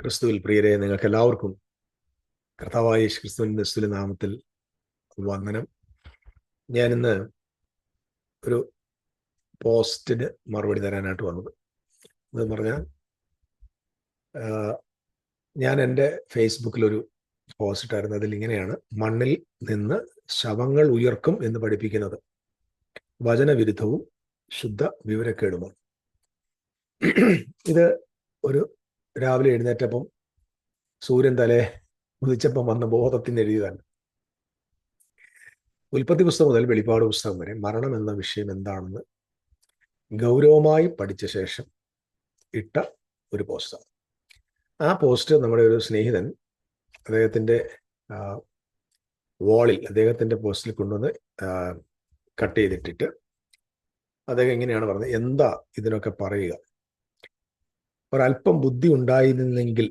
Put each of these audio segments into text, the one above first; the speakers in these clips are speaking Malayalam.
ക്രിസ്തുവിൽ പ്രിയരെ നിങ്ങൾക്ക് എല്ലാവർക്കും കർത്താവായ ക്രിസ്തുവിന്റെ ക്രിസ്തുവിന്റെ നാമത്തിൽ വന്ദനം. ഞാനിന്ന് ഒരു പോസ്റ്റിന് മറുപടി തരാനായിട്ട് വന്നത്. എന്ന് പറഞ്ഞാൽ ഞാൻ എന്റെ ഫേസ്ബുക്കിലൊരു പോസ്റ്റ് ഇട്ടായിരുന്നു. അതിൽ ഇങ്ങനെയാണ് മണ്ണിൽ നിന്ന് ശവങ്ങൾ ഉയർക്കും എന്ന് പഠിപ്പിക്കുന്നത്. വചനവിരുദ്ധവും ശുദ്ധ വിവരക്കേടുമാണ് ഇത് ഒരു രാവിലെ എഴുന്നേറ്റപ്പം സൂര്യൻ തലേ ഉദിച്ചപ്പം വന്ന ബോധത്തിന് എഴുതിയതാണ് ഉൽപ്പത്തി പുസ്തകം മുതൽ വെളിപാട് പുസ്തകം വരെ മരണം എന്ന വിഷയം എന്താണെന്ന് ഗൗരവമായി പഠിച്ച ശേഷം ഇട്ട ഒരു പോസ്റ്റാണ് ആ പോസ്റ്റ് നമ്മുടെ ഒരു സ്നേഹിതൻ അദ്ദേഹത്തിന്റെ വാളിൽ അദ്ദേഹത്തിന്റെ പോസ്റ്റിൽ കൊണ്ടുവന്ന് കട്ട് ചെയ്തിട്ടിട്ട് അദ്ദേഹം എങ്ങനെയാണ് പറഞ്ഞത്? എന്താ ഇതിനൊക്കെ പറയുക? ഒരല്പം ബുദ്ധി ഉണ്ടായിരുന്നെങ്കിൽ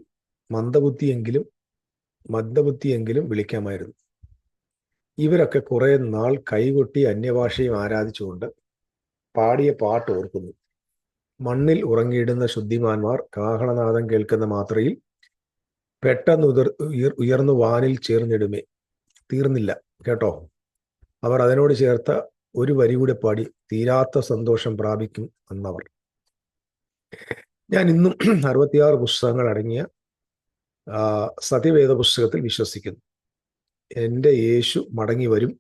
മന്ദബുദ്ധിയെങ്കിലും മന്ദബുദ്ധിയെങ്കിലും വിളിക്കാമായിരുന്നു. ഇവരൊക്കെ കുറെ നാൾ കൈകൊട്ടി അന്യഭാഷയും ആരാധിച്ചുകൊണ്ട് പാടിയ പാട്ട് ഓർക്കുന്നു. മണ്ണിൽ ഉറങ്ങിയിടുന്ന ശുദ്ധിമാന്മാർ കാഹളനാദം കേൾക്കുന്ന മാത്രയിൽ പെട്ടെന്ന് ഉതിർ ഉയർന്നു വാനിൽ ചേർന്നിടുമേ. തീർന്നില്ല കേട്ടോ? അവർ അതിനോട് ചേർത്ത ഒരു വരി കൂടെ പാടി തീരാത്ത സന്തോഷം പ്രാപിക്കും എന്നവർ. ഞാൻ ഇന്നും അറുപത്തിയാറ് പുസ്തകങ്ങൾ അടങ്ങിയ സത്യവേദ പുസ്തകത്തിൽ വിശ്വസിക്കുന്നു. എന്റെ യേശു മടങ്ങി വരും.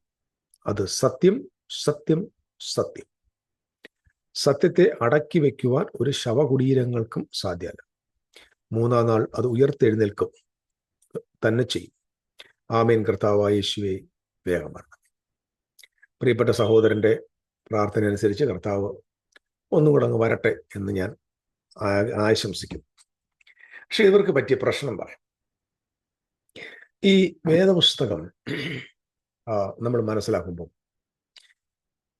അത് സത്യം സത്യം സത്യം. സത്യത്തെ അടക്കി വയ്ക്കുവാൻ ഒരു ശവകുടീരങ്ങൾക്കും സാധ്യമല്ല മൂന്നാം നാൾ അത് ഉയർത്തെഴുന്നേൽക്കും. തന്നെ ചെയ്യും. ആമേൻ. കർത്താവായ യേശുവെ വേഗമാണ് പ്രിയപ്പെട്ട സഹോദരന്റെ പ്രാർത്ഥന അനുസരിച്ച് കർത്താവ് ഒന്നുകൂടെ അങ്ങ് വരട്ടെ എന്ന് ഞാൻ ആശംസിക്കും പക്ഷെ ഇവർക്ക് പറ്റിയ പ്രശ്നം പറയാം. ഈ വേദപുസ്തകം നമ്മൾ മനസ്സിലാക്കുമ്പോൾ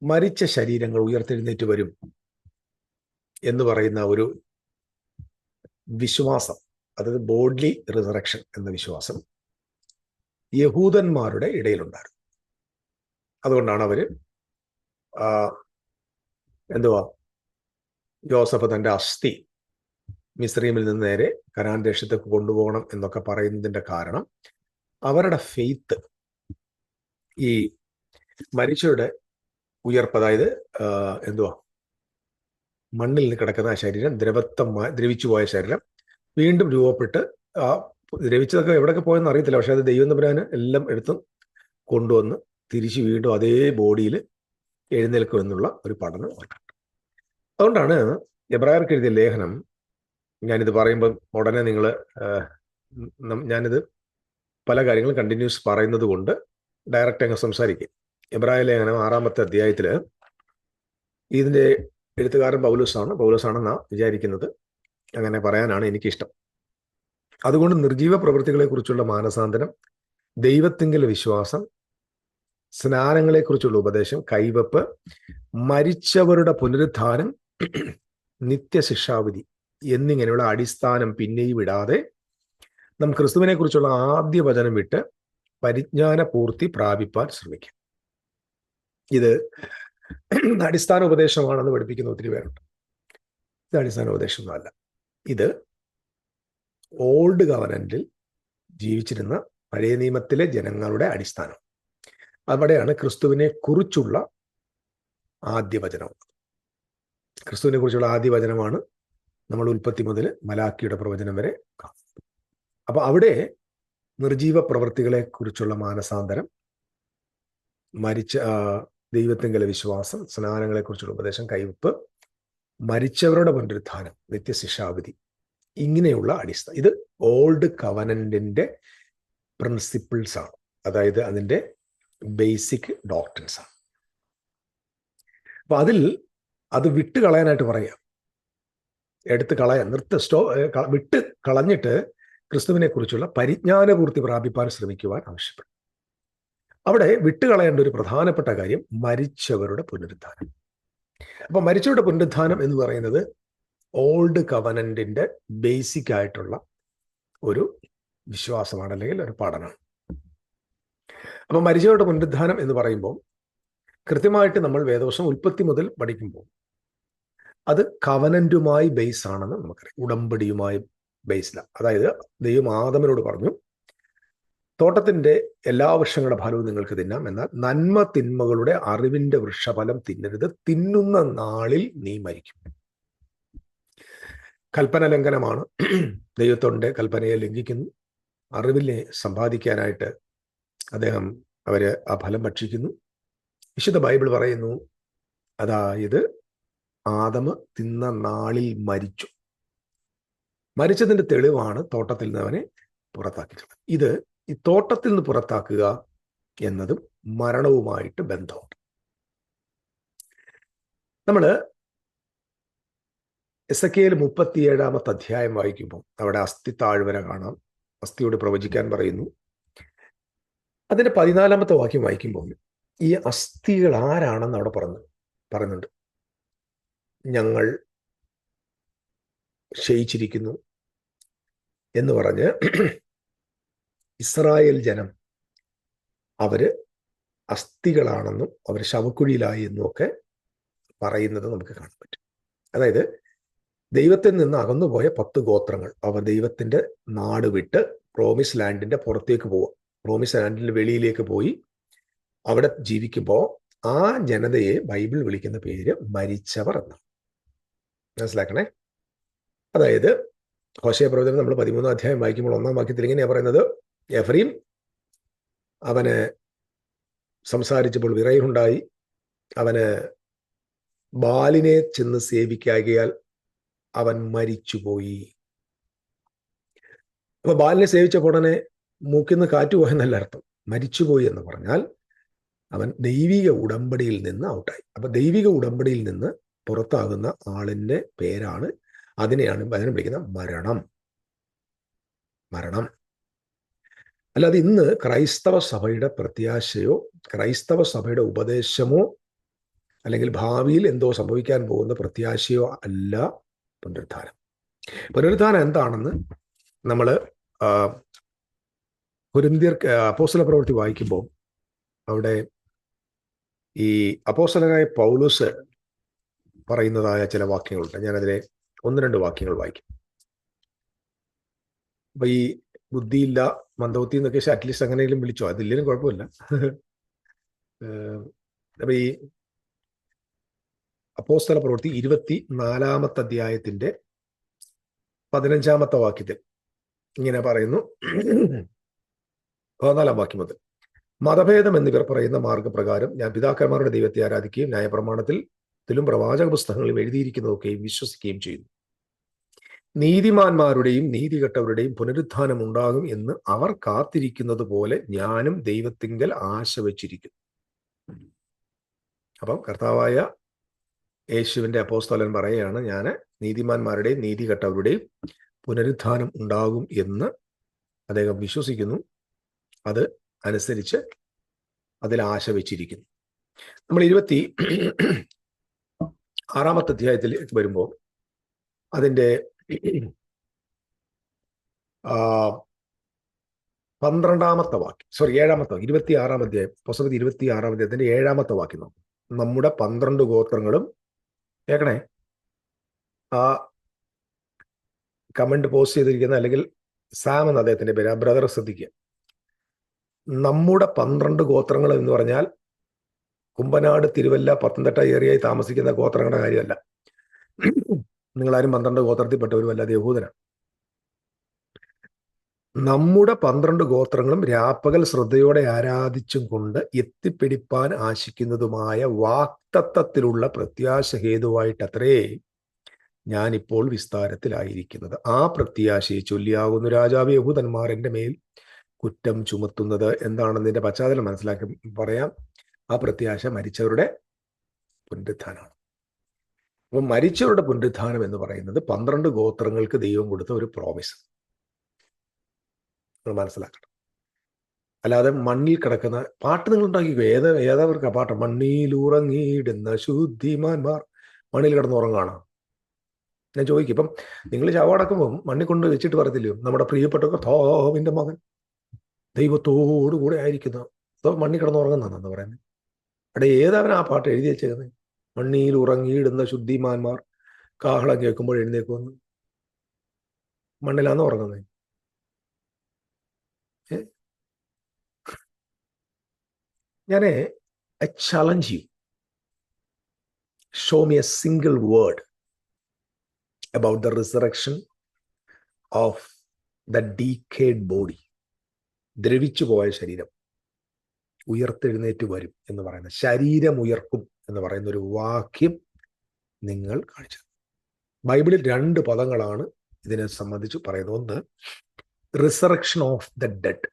മരിച്ച ശരീരങ്ങൾ ഉയർത്തെഴുന്നേറ്റ് വരും എന്ന് പറയുന്ന ഒരു വിശ്വാസം അതായത് ബോഡ്ലി റിസറക്ഷൻ എന്ന വിശ്വാസം യഹൂദന്മാരുടെ ഇടയിലുണ്ടായിരുന്നു. അതുകൊണ്ടാണ് അവർ എന്തുവാ ജോസഫ് തന്റെ അസ്ഥി മിസ്രീമിൽ നിന്ന് നേരെ കനാൻ ദേശത്തേക്ക് കൊണ്ടുപോകണം എന്നൊക്കെ പറയുന്നതിന്റെ കാരണം അവരുടെ ഫെയ്ത്ത് ഈ മരിച്ചവരുടെ ഉയർപ്പ് അതായത് എന്തുവാ? മണ്ണിൽ നിന്ന് കിടക്കുന്ന ആ ശരീരം ദ്രവത്വമായി ദ്രവിച്ചു പോയ ശരീരം വീണ്ടും രൂപപ്പെട്ട് ആ ദ്രവിച്ചതൊക്കെ എവിടെയൊക്കെ പോയെന്ന് അറിയത്തില്ല. പക്ഷെ അത് ദൈവം തമ്പുരാന് എല്ലാം എടുത്തും കൊണ്ടുവന്ന് തിരിച്ച് വീണ്ടും അതേ ബോഡിയിൽ എഴുന്നേൽക്കുമെന്നുള്ള ഒരു പഠനം അതുകൊണ്ടാണ് എബ്രായർക്ക് എഴുതിയ ലേഖനം ഞാനിത് പറയുമ്പോൾ ഉടനെ നിങ്ങൾ ഞാനിത് പല കാര്യങ്ങളും കണ്ടിന്യൂസ് പറയുന്നത് കൊണ്ട് ഡയറക്റ്റ് അങ്ങ് സംസാരിക്കും. എബ്രായ ലേഖനം ആറാമത്തെ അധ്യായത്തിൽ ഇതിന്റെ എഴുത്തുകാരൻ പൗലൂസാണ്. പൗലോസാണെന്നാണ് വിചാരിക്കുന്നത്. അങ്ങനെ പറയാനാണ് എനിക്കിഷ്ടം. അതുകൊണ്ട് നിർജീവ പ്രവൃത്തികളെക്കുറിച്ചുള്ള മാനസാന്തരം ദൈവത്തിങ്കൽ വിശ്വാസം സ്നാനങ്ങളെക്കുറിച്ചുള്ള ഉപദേശം കൈവപ്പ് മരിച്ചവരുടെ പുനരുദ്ധാനം നിത്യശിക്ഷാവിധി എന്നിങ്ങനെയുള്ള അടിസ്ഥാനം പിന്നെയും ഇടാതെ നാം ക്രിസ്തുവിനെ കുറിച്ചുള്ള ആദ്യ വചനം വിട്ട് പരിജ്ഞാന പൂർത്തി പ്രാപിപ്പാൻ ശ്രമിക്കാം. ഇത് അടിസ്ഥാന ഉപദേശമാണെന്ന് പഠിപ്പിക്കുന്ന ഒത്തിരി പേരുണ്ട്. ഇത് അടിസ്ഥാന ഉപദേശമൊന്നുമല്ല. ഇത് ഓൾഡ് ഗവൺമെന്റിൽ ജീവിച്ചിരുന്ന പഴയ നിയമത്തിലെ ജനങ്ങളുടെ അടിസ്ഥാനം. അവിടെയാണ് ക്രിസ്തുവിനെ കുറിച്ചുള്ള ആദ്യ വചനം. ക്രിസ്തുവിനെ കുറിച്ചുള്ള ആദ്യ വചനമാണ് നമ്മൾ ഉൽപ്പത്തി മുതൽ മലാക്കിയുടെ പ്രവചനം വരെ കാണുന്നത്. അപ്പൊ അവിടെ നിർജീവ പ്രവൃത്തികളെ കുറിച്ചുള്ള മാനസാന്തരം മരിച്ച ദൈവത്തിങ്കലെ വിശ്വാസം സ്നാനങ്ങളെ കുറിച്ചുള്ള ഉപദേശം കൈവപ്പ് മരിച്ചവരുടെ പുനരുത്ഥാനം നിത്യശിക്ഷാവിധി ഇങ്ങനെയുള്ള അടിസ്ഥാന. ഇത് ഓൾഡ് കവനന്റിന്റെ പ്രിൻസിപ്പിൾസ് ആണ്. അതായത് അതിന്റെ ബേസിക് ഡോക്ടൻസ് ആണ്. അപ്പൊ അതിൽ അത് വിട്ട് കളയാനായിട്ട് പറയുക. എടുത്ത് കളയാൻ നിർത്ത സ്റ്റോ വിട്ട് കളഞ്ഞിട്ട് ക്രിസ്തുവിനെ കുറിച്ചുള്ള പരിജ്ഞാനപൂർത്തി പ്രാപിപ്പാൻ ശ്രമിക്കുവാൻ ആവശ്യപ്പെടും. അവിടെ വിട്ടുകളയേണ്ട ഒരു പ്രധാനപ്പെട്ട കാര്യം മരിച്ചവരുടെ പുനരുദ്ധാനം. അപ്പൊ മരിച്ചവരുടെ പുനരുദ്ധാനം എന്ന് പറയുന്നത് ഓൾഡ് കവനന്റിന്റെ ബേസിക് ആയിട്ടുള്ള ഒരു വിശ്വാസമാണ് അല്ലെങ്കിൽ ഒരു പഠനമാണ്. അപ്പൊ മരിച്ചവരുടെ പുനരുദ്ധാനം എന്ന് പറയുമ്പോൾ കൃത്യമായിട്ട് നമ്മൾ വേദവശം ഉൽപ്പത്തി മുതൽ പഠിക്കുമ്പോൾ അത് കവനന്റുമായി ബേസ് ആണെന്ന് നമുക്കറിയാം. ഉടമ്പടിയുമായി ബേസ്ഡാണ് അതായത് ദൈവം ആദമനോട് പറഞ്ഞു തോട്ടത്തിന്റെ എല്ലാ വൃക്ഷങ്ങളുടെ ഫലവും നിങ്ങൾക്ക് തിന്നാം. എന്നാൽ നന്മ തിന്മകളുടെ അറിവിന്റെ വൃക്ഷഫലം തിന്നരുത്. തിന്നുന്ന നാളിൽ നീ മരിക്കും. കൽപ്പന ലംഘനമാണ്. ദൈവത്തോടെ കൽപ്പനയെ ലംഘിക്കുന്നു. അറിവിനെ സമ്പാദിക്കാനായിട്ട് അദ്ദേഹം അവരെ ആ ഫലം ഭക്ഷിക്കുന്നു. വിശുദ്ധ ബൈബിൾ പറയുന്നു അതായത് ആദമ തിന്ന നാളിൽ മരിച്ചു. മരിച്ചതിന്റെ തെളിവാണ് തോട്ടത്തിൽ നിന്ന് അവനെ പുറത്താക്കിയിട്ടുള്ളത്. ഇത് ഈ തോട്ടത്തിൽ നിന്ന് പുറത്താക്കുക എന്നതും മരണവുമായിട്ട് ബന്ധമുണ്ട്. നമ്മൾ എസ് എ കെയിൽ മുപ്പത്തിയേഴാമത്തെ അധ്യായം വായിക്കുമ്പോൾ അവിടെ അസ്ഥി താഴ്വര കാണാം. അസ്ഥിയോട് പ്രവചിക്കാൻ പറയുന്നു. അതിന്റെ പതിനാലാമത്തെ വാക്യം വായിക്കുമ്പോൾ ഈ അസ്ഥികൾ ആരാണെന്ന് അവിടെ പറഞ്ഞു പറയുന്നുണ്ട്. ഞങ്ങൾ ക്ഷയിച്ചിരിക്കുന്നു എന്ന് പറഞ്ഞ് ഇസ്രായേൽ ജനം അവർ അസ്ഥികളാണെന്നും അവർ ശവക്കുഴിയിലായി എന്നും ഒക്കെ പറയുന്നത് നമുക്ക് കാണാൻ പറ്റും. അതായത് ദൈവത്തിൽ നിന്ന് അകന്നുപോയ പത്ത് ഗോത്രങ്ങൾ അവർ ദൈവത്തിന്റെ നാട് വിട്ട് പ്രോമിസ് ലാൻഡിന്റെ പുറത്തേക്ക് പോവുക. പ്രോമിസ് ലാൻഡിന്റെ വെളിയിലേക്ക് പോയി അവിടെ ജീവിക്കുമ്പോൾ ആ ജനതയെ ബൈബിൾ വിളിക്കുന്ന പേര് മരിച്ചവർ എന്നാണ്. മനസ്സിലാക്കണേ? അതായത് ഹോശയ പ്രവചനം നമ്മൾ പതിമൂന്നാം അധ്യായം വായിക്കുമ്പോൾ ഒന്നാം വാക്യത്തിൽ ഇങ്ങനെയാണ് പറയുന്നത്. എഫ്രീം അവന് സംസാരിച്ചപ്പോൾ വിറയുണ്ടായി അവന് ബാലിനെ ചെന്ന് സേവിക്കാകിയാൽ അവൻ മരിച്ചുപോയി. അപ്പൊ ബാലിനെ സേവിച്ച ഉടനെ മൂക്കിന്ന് കാറ്റ് പോയെന്നല്ല അർത്ഥം. മരിച്ചുപോയി എന്ന് പറഞ്ഞാൽ അവൻ ദൈവിക ഉടമ്പടിയിൽ നിന്ന് ഔട്ടായി. അപ്പൊ ദൈവിക ഉടമ്പടിയിൽ നിന്ന് പുറത്താകുന്ന ആളിന്റെ പേരാണ് അതിനെയാണ് അതിനെ വിളിക്കുന്ന മരണം. മരണം. അല്ലാതെ ഇന്ന് ക്രൈസ്തവ സഭയുടെ പ്രത്യാശയോ ക്രൈസ്തവ സഭയുടെ ഉപദേശമോ അല്ലെങ്കിൽ ഭാവിയിൽ എന്തോ സംഭവിക്കാൻ പോകുന്ന പ്രത്യാശയോ അല്ല പുനരുദ്ധാനം പുനരുദ്ധാനം എന്താണെന്ന് നമ്മൾ കുരുന്തിയർ അപ്പോസല പ്രവൃത്തി വായിക്കുമ്പോൾ അവിടെ ഈ അപ്പോസ്തലനായ പൗലോസ് പറയുന്നതായ ചില വാക്യങ്ങളുണ്ട്. ഞാനതിലെ ഒന്ന് രണ്ട് വാക്യങ്ങൾ വായിക്കും. അപ്പൊ ഈ ബുദ്ധിയില്ല മന്ദബുദ്ധി എന്നൊക്കെ അറ്റ്ലീസ്റ്റ് അങ്ങനെയെങ്കിലും വിളിച്ചോ? അതില്ലെങ്കിലും കുഴപ്പമില്ല. അപ്പൊ ഈ അപ്പോസ്തല പ്രവൃത്തി ഇരുപത്തി നാലാമത്തെ അധ്യായത്തിന്റെ പതിനഞ്ചാമത്തെ വാക്യത്തിൽ ഇങ്ങനെ പറയുന്നു. പതിനാലാം വാക്യം മുതൽ. മതഭേദം എന്നിവർ പറയുന്ന മാർഗപ്രകാരം ഞാൻ പിതാക്കന്മാരുടെ ദൈവത്തെ ആരാധിക്കുകയും ന്യായപ്രമാണത്തിൽ ത്തിലും പ്രവാചക പുസ്തകങ്ങളിലും എഴുതിയിരിക്കുന്നതൊക്കെയും വിശ്വസിക്കുകയും ചെയ്യുന്നു. നീതിമാന്മാരുടെയും നീതികെട്ടവരുടെയും പുനരുത്ഥാനം ഉണ്ടാകും എന്ന് അവർ കാത്തിരിക്കുന്നത് പോലെ ഞാനും ദൈവത്തിങ്കൽ ആശ വച്ചിരിക്കുന്നു. അപ്പം കർത്താവായ യേശുവിന്റെ അപ്പോസ്തോലൻ പറയുകയാണ് ഞാൻ നീതിമാന്മാരുടെയും നീതികെട്ടവരുടെയും പുനരുത്ഥാനം ഉണ്ടാകും എന്ന് അദ്ദേഹം വിശ്വസിക്കുന്നു. അത് അനുസരിച്ച് അതിൽ ആശ വെച്ചിരിക്കുന്നു. നമ്മൾ ഇരുപത്തി ആറാമത്തെ അധ്യായത്തിലേക്ക് വരുമ്പോൾ അതിന്റെ പന്ത്രണ്ടാമത്തെ വാക്യം സോറി ഏഴാമത്തെ വാക്യം ഇരുപത്തി ആറാം അധ്യായം പുസ്തകത്തിൽ ഇരുപത്തി ആറാം അധ്യായത്തിന്റെ ഏഴാമത്തെ വാക്യം നോക്കും. നമ്മുടെ പന്ത്രണ്ട് ഗോത്രങ്ങളും കേക്കണേ ആ കമന്റ് പോസ്റ്റ് ചെയ്തിരിക്കുന്ന അല്ലെങ്കിൽ സാം എന്ന അദ്ദേഹത്തിന്റെ പേര് ആ ബ്രദർ ശ്രദ്ധിക്കുക. നമ്മുടെ പന്ത്രണ്ട് ഗോത്രങ്ങൾ എന്ന് പറഞ്ഞാൽ കുമ്പനാട് തിരുവല്ല പത്തനംതിട്ട ഏരിയയിൽ താമസിക്കുന്ന ഗോത്രങ്ങളുടെ കാര്യമല്ല. നിങ്ങളാരും പന്ത്രണ്ട് ഗോത്രത്തിൽപ്പെട്ടവരുമല്ല യഹൂദനാണ് നമ്മുടെ പന്ത്രണ്ട് ഗോത്രങ്ങളും രാപ്പകൽ ശ്രദ്ധയോടെ ആരാധിച്ചും കൊണ്ട് എത്തിപ്പിടിപ്പാൻ ആശിക്കുന്നതുമായ വാക്തത്വത്തിലുള്ള പ്രത്യാശ ഹേതുവായിട്ടത്രേ ഞാനിപ്പോൾ വിസ്താരത്തിലായിരിക്കുന്നത്. ആ പ്രത്യാശയെ ചൊല്ലിയാകുന്നു രാജാവ് യഹൂദന്മാർ എന്റെ മേൽ കുറ്റം ചുമത്തുന്നത്. എന്താണെന്നതിന്റെ പശ്ചാത്തലം മനസ്സിലാക്കി പറയാം. ആ പ്രത്യാശ മരിച്ചവരുടെ പുനരുത്ഥാനമാണ്. അപ്പം മരിച്ചവരുടെ പുനരുത്ഥാനം എന്ന് പറയുന്നത് പന്ത്രണ്ട് ഗോത്രങ്ങൾക്ക് ദൈവം കൊടുത്ത ഒരു പ്രോമിസ് നിങ്ങൾ മനസ്സിലാക്കണം. അല്ലാതെ മണ്ണിൽ കിടക്കുന്ന പാട്ട് നിങ്ങൾ ഉണ്ടാക്കിക്കോ ഏത് ഏതവർക്ക് പാട്ട്. പാട്ട് മണ്ണിലുറങ്ങിയിടുന്ന ശുദ്ധിമാന്മാർ മണ്ണിൽ കിടന്ന് ഉറങ്ങാണോ ഞാൻ ചോദിക്കും. ഇപ്പം നിങ്ങൾ ചവടക്കുമ്പം മണ്ണിൽ കൊണ്ട് വെച്ചിട്ട് പറയത്തില്ലയോ നമ്മുടെ പ്രിയപ്പെട്ട തോവിന്റെ മകൻ ദൈവത്തോടു കൂടെ ആയിരിക്കുന്ന. അതോ മണ്ണിൽ കിടന്ന് ഉറങ്ങുന്നതാണെന്ന് പറയുന്നത്? അവിടെ ഏതവൻ ആ പാട്ട് എഴുതി വെച്ചേക്കുന്നത് മണ്ണിയിൽ ഉറങ്ങിയിടുന്ന ശുദ്ധിമാന്മാർ കാഹളം കേൾക്കുമ്പോൾ എഴുന്നേക്കുമെന്ന് മണ്ണിലാന്ന് ഉറങ്ങുന്നത് I challenge you show me a single word about the resurrection of the decayed body. ദ്രവിച്ചു പോയ ശരീരം. ഉയർത്തെഴുന്നേറ്റ് വരും എന്ന് പറയുന്ന ശരീരം ഉയർക്കും എന്ന് പറയുന്ന ഒരു വാക്യം നിങ്ങൾ കാണിച്ചത് ബൈബിളിൽ രണ്ട് പദങ്ങളാണ് ഇതിനെ സംബന്ധിച്ച് പറയുന്നത്. ഒന്ന് റിസറക്ഷൻ ഓഫ് ദ ഡെഡ്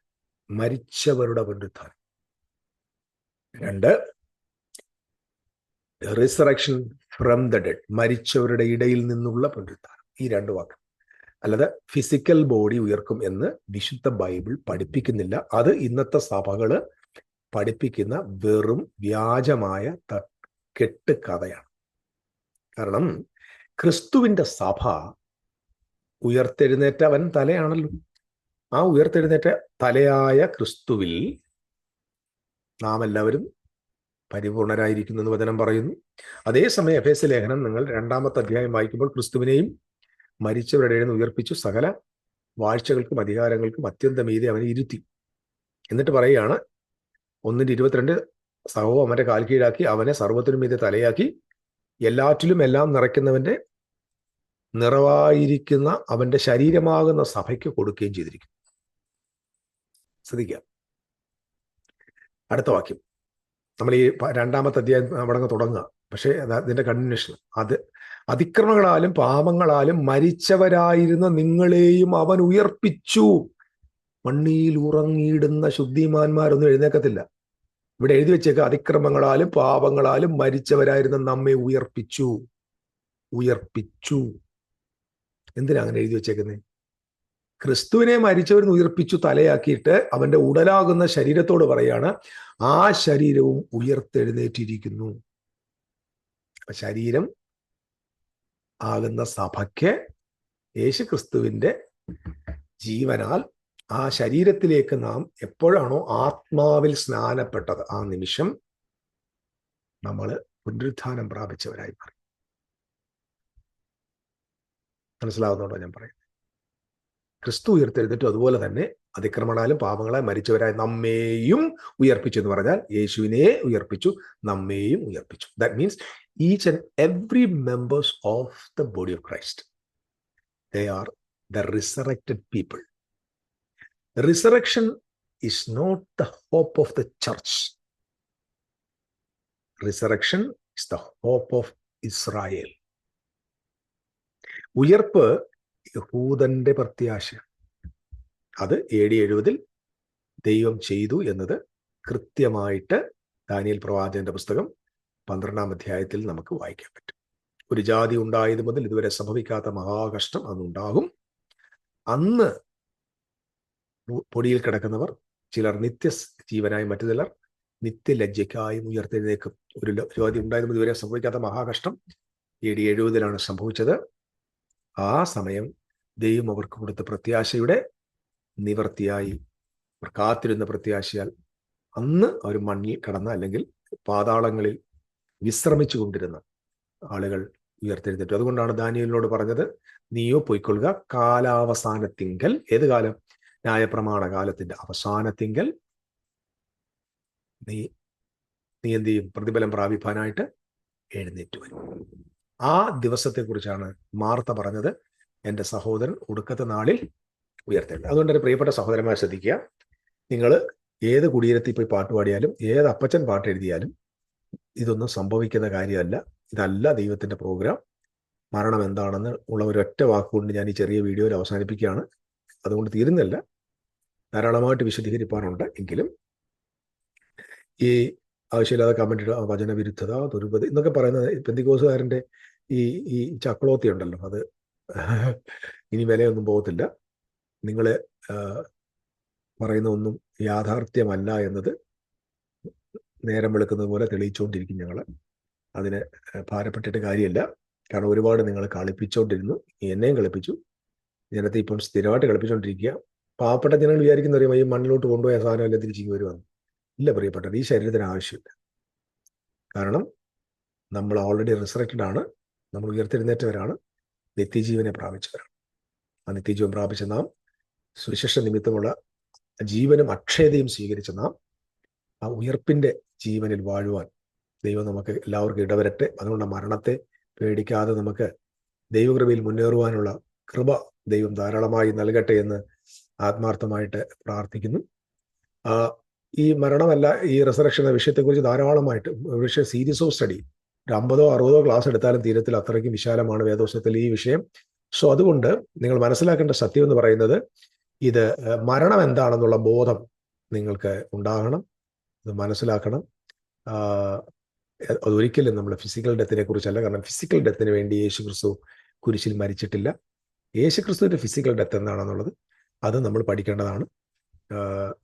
മരിച്ചവരുടെ പുനരുത്ഥാനം. രണ്ട് റിസറക്ഷൻ ഫ്രം ദ ഡെഡ് മരിച്ചവരുടെ ഇടയിൽ നിന്നുള്ള പുനരുത്ഥാനം. ഈ രണ്ട് വാക്ക്. അല്ലാതെ ഫിസിക്കൽ ബോഡി ഉയർക്കും എന്ന് വിശുദ്ധ ബൈബിൾ പഠിപ്പിക്കുന്നില്ല. അത് ഇന്നത്തെ സഭകൾ പഠിപ്പിക്കുന്ന വെറും വ്യാജമായ കെട്ട് കഥയാണ്. കാരണം ക്രിസ്തുവിന്റെ സഭ ഉയർത്തെഴുന്നേറ്റ അവൻ തലയാണല്ലോ. ആ ഉയർത്തെഴുന്നേറ്റ തലയായ ക്രിസ്തുവിൽ നാം എല്ലാവരും പരിപൂർണരായിരിക്കുന്നു എന്ന് വചനം പറയുന്നു. അതേസമയം എഫ് എസ് ലേഖനം നിങ്ങൾ രണ്ടാമത്തെ അധ്യായം വായിക്കുമ്പോൾ ക്രിസ്തുവിനെയും മരിച്ചവരുടെ നിന്ന് ഉയർപ്പിച്ചു. സകല വാഴ്ചകൾക്കും അധികാരങ്ങൾക്കും അത്യന്തമീതി അവനെ ഇരുത്തി. എന്നിട്ട് പറയുകയാണ് ഒന്നിന്റെ ഇരുപത്തിരണ്ട് സഹോ അവന്റെ കാൽ കീഴാക്കി അവനെ സർവത്തിനും മീതെ തലയാക്കി എല്ലാറ്റിലും എല്ലാം നിറയ്ക്കുന്നവന്റെ നിറവായിരിക്കുന്ന അവന്റെ ശരീരമാകുന്ന സഭയ്ക്ക് കൊടുക്കുകയും ചെയ്തിരിക്കും ശ്രദ്ധിക്കാം അടുത്ത വാക്യം. നമ്മൾ ഈ രണ്ടാമത്തെ അധ്യായം അവിടെ തുടങ്ങുക. പക്ഷേ അതിന്റെ കണ്ടിന്യൂഷൻ അത് അതിക്രമങ്ങളാലും പാപങ്ങളാലും മരിച്ചവരായിരുന്ന നിങ്ങളെയും അവൻ ഉയർപ്പിച്ചു. മണ്ണിയിൽ ഉറങ്ങിയിടുന്ന ശുദ്ധിമാന്മാരൊന്നും എഴുന്നേക്കത്തില്ല ഇവിടെ എഴുതി വെച്ചേക്ക അതിക്രമങ്ങളാലും പാപങ്ങളാലും മരിച്ചവരായിരുന്ന നമ്മെ ഉയർപ്പിച്ചു. ഉയർപ്പിച്ചു. എന്തിനാ അങ്ങനെ എഴുതി വെച്ചേക്കുന്നത് ക്രിസ്തുവിനെ മരിച്ചവരിൽ ഉയർപ്പിച്ചു തലയാക്കിയിട്ട് അവന്റെ ഉടലാകുന്ന ശരീരത്തോട് പറയാണ് ആ ശരീരവും ഉയർത്തെഴുന്നേറ്റിരിക്കുന്നു. ശരീരം ആകുന്ന സഭയ്ക്ക് യേശു ക്രിസ്തുവിന്റെ ജീവനാൽ ആ ശരീരത്തിലേക്ക് നാം എപ്പോഴാണോ ആത്മാവിൽ സ്നാനപ്പെട്ടത് ആ നിമിഷം നമ്മൾ പുനരുത്ഥാനം പ്രാപിച്ചവരായി മാറി. മനസ്സിലാവുന്നുണ്ടോ ഞാൻ പറയുന്നത്? ക്രിസ്തു ഉയർത്തെഴുന്നിട്ടും അതുപോലെ തന്നെ അതിക്രമണാലും പാപങ്ങളായി മരിച്ചവരായ നമ്മെയും ഉയർപ്പിച്ചു എന്ന് പറഞ്ഞാൽ യേശുവിനെ ഉയർപ്പിച്ചു നമ്മെയും ഉയർപ്പിച്ചു. That means each and every members of the body of Christ they are the resurrected people resurrection is not the hope of the church resurrection is the hope of Israel ഉയർപ്പ് യഹൂദന്റെ പ്രത്യാശ. അത് എ ഡി എഴുപതിൽ ദൈവം ചെയ്തു എന്നത് കൃത്യമായിട്ട് ദാനിയൽ പ്രവാചകന്റെ പുസ്തകം പന്ത്രണ്ടാം അധ്യായത്തിൽ നമുക്ക് വായിക്കാൻ പറ്റും. ഒരു ജാതി ഉണ്ടായത് മുതൽ ഇതുവരെ സംഭവിക്കാത്ത മഹാകഷ്ടം അന്നുണ്ടാകും. അന്ന് പൊടിയിൽ കിടക്കുന്നവർ ചിലർ നിത്യ ജീവനായി മറ്റു ചിലർ നിത്യലജ്ജയ്ക്കായും ഉയർത്തെഴുന്നേക്കും ഒരു ജാതി ഉണ്ടായിരുന്നത് ഇതുവരെ സംഭവിക്കാത്ത മഹാകഷ്ടം ഡി എഴുപതിലാണ് സംഭവിച്ചത്. ആ സമയം ദൈവം അവർക്ക് കൊടുത്ത പ്രത്യാശയുടെ നിവർത്തിയായി. അവർ കാത്തിരുന്ന പ്രത്യാശയാൽ അന്ന് അവർ മണ്ണിൽ കടന്ന അല്ലെങ്കിൽ പാതാളങ്ങളിൽ വിശ്രമിച്ചു കൊണ്ടിരുന്ന ആളുകൾ ഉയർത്തെഴുന്നേറ്റു. അതുകൊണ്ടാണ് ദാനിയലിനോട് പറഞ്ഞത് നീയോ പൊയ്ക്കൊള്ളുക കാലാവസാനത്തിങ്കൽ. ഏത് കാലം? ന്യായപ്രമാണ കാലത്തിന്റെ അവസാനത്തിങ്കൽ നീ നീ എന്ത് ചെയ്യും? പ്രതിഫലം പ്രാപിപ്പാനായിട്ട് എഴുന്നേറ്റ് വരും ആ ദിവസത്തെക്കുറിച്ചാണ് മാർത്ത പറഞ്ഞത്. എന്റെ സഹോദരൻ ഒടുക്കത്തെ നാളിൽ ഉയർത്തേണ്ടത്. അതുകൊണ്ട് എന്റെ പ്രിയപ്പെട്ട സഹോദരന്മാർ ശ്രദ്ധിക്കുക. നിങ്ങൾ ഏത് കുടിയേരത്തിൽ പോയി പാട്ട് പാടിയാലും ഏത് അപ്പച്ചൻ പാട്ട് എഴുതിയാലും ഇതൊന്നും സംഭവിക്കുന്ന കാര്യമല്ല. ഇതല്ല ദൈവത്തിന്റെ പ്രോഗ്രാം. മരണം എന്താണെന്ന് ഉള്ള ഒരൊറ്റ വാക്കുകൊണ്ട് ഞാൻ ഈ ചെറിയ വീഡിയോയിൽ അവസാനിപ്പിക്കുകയാണ്. അതുകൊണ്ട് തീരുന്നില്ല. ധാരാളമായിട്ട് വിശദീകരിപ്പാറുണ്ട് എങ്കിലും ഈ ആവശ്യമില്ലാതെ കമന്റ് വചനവിരുദ്ധത ദുരുപതി എന്നൊക്കെ പറയുന്നത് പെന്തികോസുകാരന്റെ ഈ ഈ ചക്ലോത്തി ഉണ്ടല്ലോ. അത് ഇനി വിലയൊന്നും പോകത്തില്ല. നിങ്ങൾ പറയുന്ന ഒന്നും യാഥാർത്ഥ്യമല്ല എന്നത് നേരം വെളുക്കുന്നത് പോലെ തെളിയിച്ചുകൊണ്ടിരിക്കും ഞങ്ങൾ അതിന് ഭാരപ്പെട്ടിട്ട് കാര്യമില്ല. കാരണം ഒരുപാട് നിങ്ങൾ കളിപ്പിച്ചുകൊണ്ടിരുന്നു എന്നെയും കളിപ്പിച്ചു. ജനത്തെ ഇപ്പം സ്ഥിരമായിട്ട് കളിപ്പിച്ചുകൊണ്ടിരിക്കുക പാവപ്പെട്ട ജനങ്ങൾ വിചാരിക്കുന്ന അറിയാം ഈ മണ്ണിലോട്ട് കൊണ്ടുപോയ സാധനം എല്ലാം തിരിച്ചു വരുവാണ് ഇല്ല പ്രിയപ്പെട്ടത് ഈ ശരീരത്തിന് ആവശ്യമില്ല. കാരണം നമ്മൾ ഓൾറെഡി റിസറക്റ്റഡ് ആണ് നമ്മൾ ഉയർത്തെഴുന്നേറ്റവരാണ് നിത്യജീവനെ പ്രാപിച്ചവരാണ്. ആ നിത്യജീവൻ പ്രാപിച്ച നാം സുവിശേഷ നിമിത്തമുള്ള ജീവനും അക്ഷയതയും സ്വീകരിച്ച നാം ആ ഉയർപ്പിന്റെ ജീവനിൽ വാഴുവാൻ ദൈവം നമുക്ക് എല്ലാവർക്കും ഇടവരട്ടെ. അതുകൊണ്ട് മരണത്തെ പേടിക്കാതെ നമുക്ക് ദൈവകൃപയിൽ മുന്നേറുവാനുള്ള കൃപ ദൈവം ധാരാളമായി നൽകട്ടെ എന്ന് ആത്മാർത്ഥമായിട്ട് പ്രാർത്ഥിക്കുന്നു. ഈ മരണമല്ല ഈ റിസറക്ഷൻ എന്ന വിഷയത്തെക്കുറിച്ച് ധാരാളമായിട്ട് പക്ഷേ സീരീസ് ഓഫ് സ്റ്റഡി ഒരു അമ്പതോ അറുപതോ ക്ലാസ് എടുത്താലും തീരത്തിൽ അത്രയ്ക്കും വിശാലമാണ് വേദോഷത്തിൽ ഈ വിഷയം. സോ അതുകൊണ്ട് നിങ്ങൾ മനസ്സിലാക്കേണ്ട സത്യം എന്ന് പറയുന്നത് ഇത് മരണം എന്താണെന്നുള്ള ബോധം നിങ്ങൾക്ക് ഉണ്ടാകണം ഇത് മനസ്സിലാക്കണം. അതൊരിക്കലും നമ്മൾ ഫിസിക്കൽ ഡെത്തിനെ കുറിച്ചല്ല കാരണം ഫിസിക്കൽ ഡെത്തിന് വേണ്ടി യേശു ക്രിസ്തു കുരിശിൽ മരിച്ചിട്ടില്ല. യേശു ക്രിസ്തുവിന്റെ ഫിസിക്കൽ ഡെത്ത് എന്താണെന്നുള്ളത് അത് നമ്മൾ പഠിക്കേണ്ടതാണ്.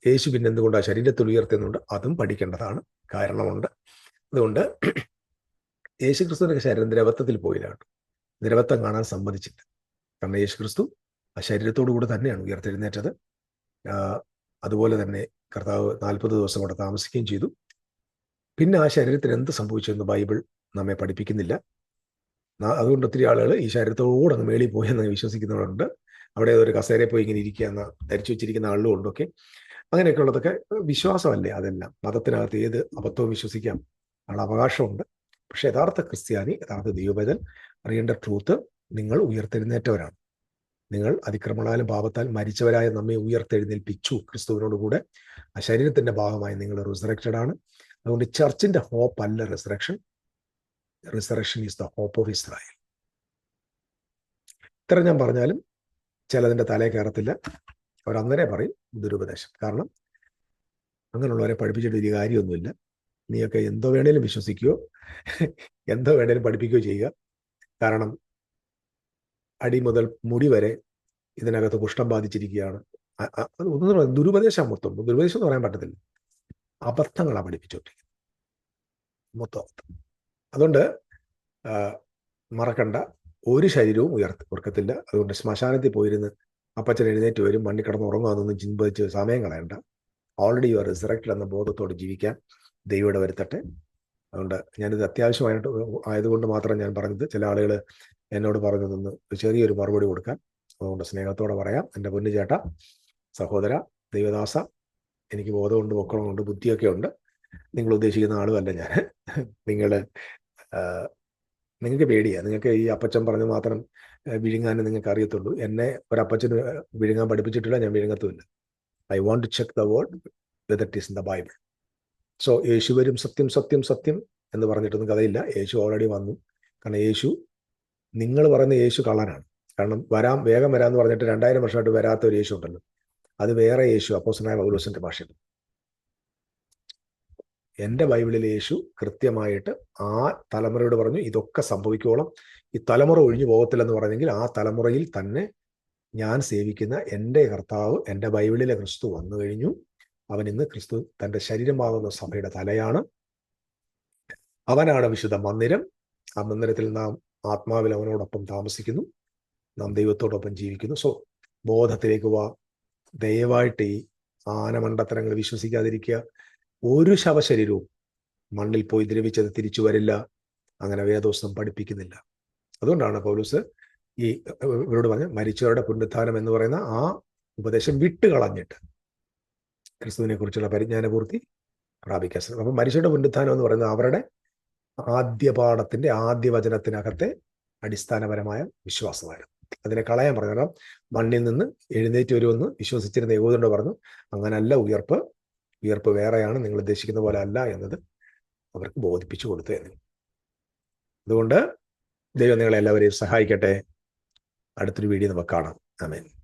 യേശു പിന്നെ എന്തുകൊണ്ടാണ് ശരീരത്തിൽ ഉയർത്തുന്നുണ്ട് അതും പഠിക്കേണ്ടതാണ്. കാരണമുണ്ട്. അതുകൊണ്ട് യേശുക്രിസ്തുവിന്റെ ശരീരം ദ്രവത്വത്തിൽ പോയില്ലാണ് ദ്രവത്വം കാണാൻ സമ്മതിച്ചില്ല. കാരണം യേശു ക്രിസ്തു ആ ശരീരത്തോടു കൂടെ തന്നെയാണ് ഉയർത്തെഴുന്നേറ്റത്. അതുപോലെ തന്നെ കർത്താവ് നാൽപ്പത് ദിവസം അവിടെ താമസിക്കുകയും ചെയ്തു. പിന്നെ ആ ശരീരത്തിന് എന്ത് സംഭവിച്ചു എന്ന് ബൈബിൾ നമ്മെ പഠിപ്പിക്കുന്നില്ല. അതുകൊണ്ട് ഒത്തിരി ആളുകൾ ഈ ശരീരത്തോടെ അങ്ങ് മേളിൽ പോയി എന്ന് വിശ്വസിക്കുന്നവരുണ്ട്. അവിടെ ഒരു കസേരയിൽ പോയി ഇങ്ങനെ ഇരിക്കുക എന്ന് ധരിച്ചു വെച്ചിരിക്കുന്ന ആളുകളും ഉണ്ടൊക്കെ അങ്ങനെയൊക്കെ ഉള്ളതൊക്കെ വിശ്വാസമല്ലേ അതെല്ലാം? മതത്തിനകത്ത് ഏത് അബദ്ധവും വിശ്വസിക്കാം ആൾ അവകാശമുണ്ട്. പക്ഷെ യഥാർത്ഥ ക്രിസ്ത്യാനി യഥാർത്ഥ ദൈവബദൽ അറിയേണ്ട ട്രൂത്ത് നിങ്ങൾ ഉയർത്തെഴുന്നേറ്റവരാണ്. നിങ്ങൾ അതിക്രമണാലും പാപത്താൽ മരിച്ചവരായ നമ്മെ ഉയർത്തെഴുന്നേൽപ്പിച്ചു. ക്രിസ്തുവിനോട് കൂടെ ആ ശരീരത്തിന്റെ ഭാഗമായി നിങ്ങൾ റിസറക്റ്റഡ് ആണ്. അതുകൊണ്ട് ചർച്ചിന്റെ ഹോപ്പ് അല്ല resurrection resurrection is the hope of Israel ഇത്ര ഞാൻ പറഞ്ഞാലും ചിലതിന്റെ തലേ കയറത്തില്ല. അവർ അന്നേരെ പറയും ദുരുപദേശം. കാരണം അങ്ങനെയുള്ളവരെ പഠിപ്പിച്ചിട്ട് വലിയ കാര്യമൊന്നുമില്ല. നീയൊക്കെ എന്തോ വേണേലും വിശ്വസിക്കുകയോ എന്തോ വേണേലും പഠിപ്പിക്കുകയോ ചെയ്യുക. കാരണം അടി മുതൽ മുടി വരെ ഇതിനകത്ത് കുഷ്ഠം ബാധിച്ചിരിക്കുകയാണ്. ഒന്നും ദുരുപദേശം മൊത്തം. ദുരുപദേശം എന്ന് പറയാൻ പറ്റത്തില്ല. അബദ്ധങ്ങളാണ് പഠിപ്പിച്ചുകൊണ്ടിരിക്കുന്നത്. മൊത്തം അബദ്ധം. അതുകൊണ്ട് മറക്കണ്ട. ഒരു ശരീരവും ഉയർത്തി ഉറക്കത്തില്ല. അതുകൊണ്ട് ശ്മശാനത്തിൽ പോയിരുന്ന് അപ്പച്ചൻ എഴുന്നേറ്റ് വരും മണ്ണി കിടന്ന് ഉറങ്ങുമെന്നൊന്നും ചിന്തിച്ച് സമയം കളയണ്ട. ഓൾറെഡി യു ആർ റിസറക്റ്റഡ് എന്ന ബോധത്തോട് ജീവിക്കാൻ ദൈവയുടെ വരുത്തട്ടെ. അതുകൊണ്ട് ഞാനിത് അത്യാവശ്യമായിട്ട് ആയതുകൊണ്ട് മാത്രം ഞാൻ പറഞ്ഞത്. ചില ആളുകൾ എന്നോട് പറഞ്ഞു നിന്ന് ചെറിയൊരു മറുപടി കൊടുക്കാൻ. അതുകൊണ്ട് സ്നേഹത്തോടെ പറയാം. എന്റെ പൊന്നു ചേട്ട സഹോദര ദൈവദാസ എനിക്ക് ബോധമുണ്ട് മക്കളുമുണ്ട് ബുദ്ധിയൊക്കെ ഉണ്ട്. നിങ്ങൾ ഉദ്ദേശിക്കുന്ന ആളുമല്ല ഞാൻ. നിങ്ങൾ നിങ്ങൾക്ക് പേടിയാണ് നിങ്ങൾക്ക് ഈ അപ്പച്ചൻ പറഞ്ഞ് മാത്രം വിഴുങ്ങാനേ നിങ്ങൾക്ക് അറിയത്തുള്ളൂ. എന്നെ ഒരപ്പച്ചന് വിഴുങ്ങാൻ പഠിപ്പിച്ചിട്ടില്ല ഞാൻ വിഴുങ്ങത്തുമില്ല. I want to check the word with it is in the Bible. So യേശു വരും. സത്യം സത്യം സത്യം എന്ന് പറഞ്ഞിട്ടൊന്നും കഥയില്ല. യേശു ഓൾറെഡി വന്നു. കാരണം യേശു നിങ്ങൾ പറയുന്ന യേശു കള്ളനാണ്. കാരണം വരാം വേഗം വരാമെന്ന് പറഞ്ഞിട്ട് രണ്ടായിരം വർഷമായിട്ട് വരാത്ത ഒരു യേശു ഉണ്ടല്ലോ. അത് വേറെ യേശു അപ്പോസനായ പൗലോസിന്റെ ഭാഷയിൽ. എന്റെ ബൈബിളിൽ യേശു കൃത്യമായിട്ട് ആ തലമുറയോട് പറഞ്ഞു ഇതൊക്കെ സംഭവിക്കോളം. ഈ തലമുറ ഒഴിഞ്ഞു പോകത്തില്ലെന്ന് പറഞ്ഞെങ്കിൽ ആ തലമുറയിൽ തന്നെ ഞാൻ സേവിക്കുന്ന എന്റെ കർത്താവ് എന്റെ ബൈബിളിലെ ക്രിസ്തു വന്നു കഴിഞ്ഞു. അവൻ ഇന്ന് ക്രിസ്തു തന്റെ ശരീരമാകുന്ന സഭയുടെ തലയാണ്. അവനാണ് വിശുദ്ധ മന്ദിരം. ആ മന്ദിരത്തിൽ നാം ആത്മാവിൽ അവനോടൊപ്പം താമസിക്കുന്നു. നാം ദൈവത്തോടൊപ്പം ജീവിക്കുന്നു. സോ ബോധത്തിലേക്ക് വാ. ദയവായിട്ട് ഈ ആനമണ്ടത്തരങ്ങൾ വിശ്വസിക്കാതിരിക്കുക. ഒരു ശവശരീരവും മണ്ണിൽ പോയി ദ്രവിച്ചത് തിരിച്ചു വരില്ല. അങ്ങനെ വേദോസ്തം പഠിപ്പിക്കുന്നില്ല. അതുകൊണ്ടാണ് പൗലൂസ് ഈ ഇവരോട് പറഞ്ഞ മരിച്ചവരുടെ പുനരുത്ഥാനം എന്ന് പറയുന്ന ആ ഉപദേശം വിട്ടുകളഞ്ഞിട്ട് ക്രിസ്തുവിനെ കുറിച്ചുള്ള പരിജ്ഞാനപൂർത്തി പ്രാപിക്കാൻ ശ്രമിക്കും. അപ്പം മരിച്ചവരുടെ പുനരുത്ഥാനം എന്ന് പറയുന്നത് അവരുടെ ആദ്യ പാഠത്തിന്റെ ആദ്യ വചനത്തിനകത്തെ അടിസ്ഥാനപരമായ വിശ്വാസമായിരുന്നു. അതിനെ കളയാൻ പറഞ്ഞു. കാരണം മണ്ണിൽ നിന്ന് എഴുന്നേറ്റ് വരുമെന്ന് വിശ്വസിച്ചിരുന്ന യഹൂദനോട് പറഞ്ഞു അങ്ങനല്ല ഉയർപ്പ് ഉയർപ്പ് വേറെയാണ് നിങ്ങൾ ഉദ്ദേശിക്കുന്ന പോലെ അല്ല എന്നത് അവർക്ക് ബോധിപ്പിച്ചു കൊടുത്തു എന്ന്. അതുകൊണ്ട് ദൈവം നിങ്ങളെല്ലാവരെയും സഹായിക്കട്ടെ. അടുത്തൊരു വീഡിയോ നമുക്ക് കാണാം. ആമേൻ.